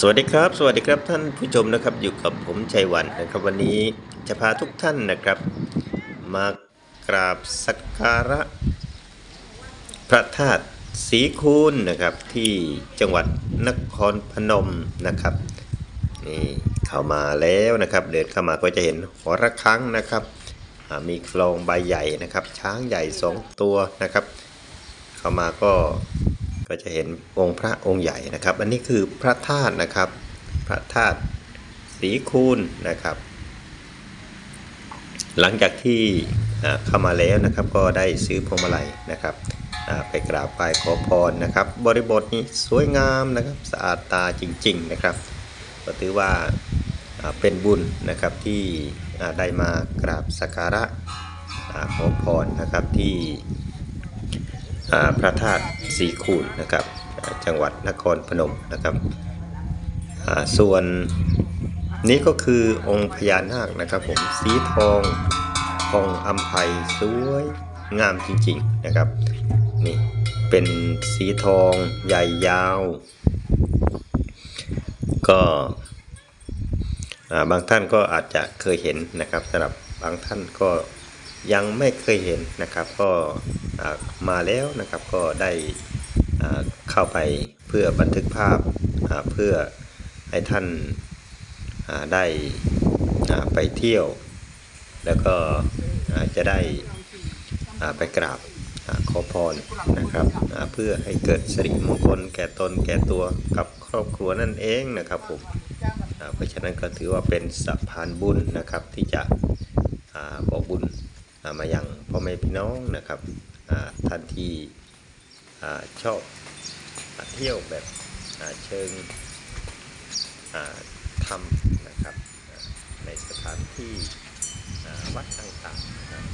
สวัสดีครับ สวัสดีครับท่านผู้ชมนะครับอยู่กับผมชัยวันนะครับ วันนี้จะพาทุกท่านนะครับ มากราบสักการะ พระธาตุศรีคูณนะครับที่จังหวัดนครพนมนะครับนี่เข้ามาแล้วนะครับ เดินเข้ามาก็จะเห็นหอระฆังนะครับมีคลองใบใหญ่นะครับ ช้างใหญ่สองตัวนะครับ เข้ามาก็ ก็จะเห็นองค์พระองค์ใหญ่นะครับ อันนี้คือพระธาตุนะครับ พระธาตุศรีคูณนะครับ หลังจากที่เข้ามาแล้วนะครับ ก็ได้ซื้อพวงมาลัยนะครับไปกราบไหว้ขอพรนะครับ บริบทนี้สวยงามนะครับสะอาดตาจริง ๆนะครับ ก็ถือว่าเป็นบุญนะครับที่ได้มากราบสักการะขอพรนะครับที่ พระธาตุศรีคูณนะครับจังหวัดนครพนมนะครับส่วนนี่ก็คือองค์พญานาคนะครับผมสีทองทองอัมภัยสวยงามจริงๆนะครับนี่เป็นสีทองใหญ่ยาว ก็บางท่านก็อาจจะเคยเห็นนะครับสำหรับบางท่านก็ยังไม่เคยเห็นนะครับ ก็ มาแล้วนะครับ ก็ได้เข้าไปเพื่อบันทึกภาพเพื่อให้ท่านาได้ไปเที่ยว แล้วก็จะได้ไปกราบอขอพรนะครับเพื่อให้เกิดสิริมงคลแก่ตนแก่ตัวกับครอบครัวนั่นเองนะครับผมเพราะฉะนั้นก็ถือว่าเป็นสะพานบุญนะครับที่จะอบอกบุญอ่ามายังพ่อแม่พี่น้องนะครับ ท่านที่ชอบอเที่ยวแบบเชิงทำนะครับในสถานที่วัดต่างๆนะครับ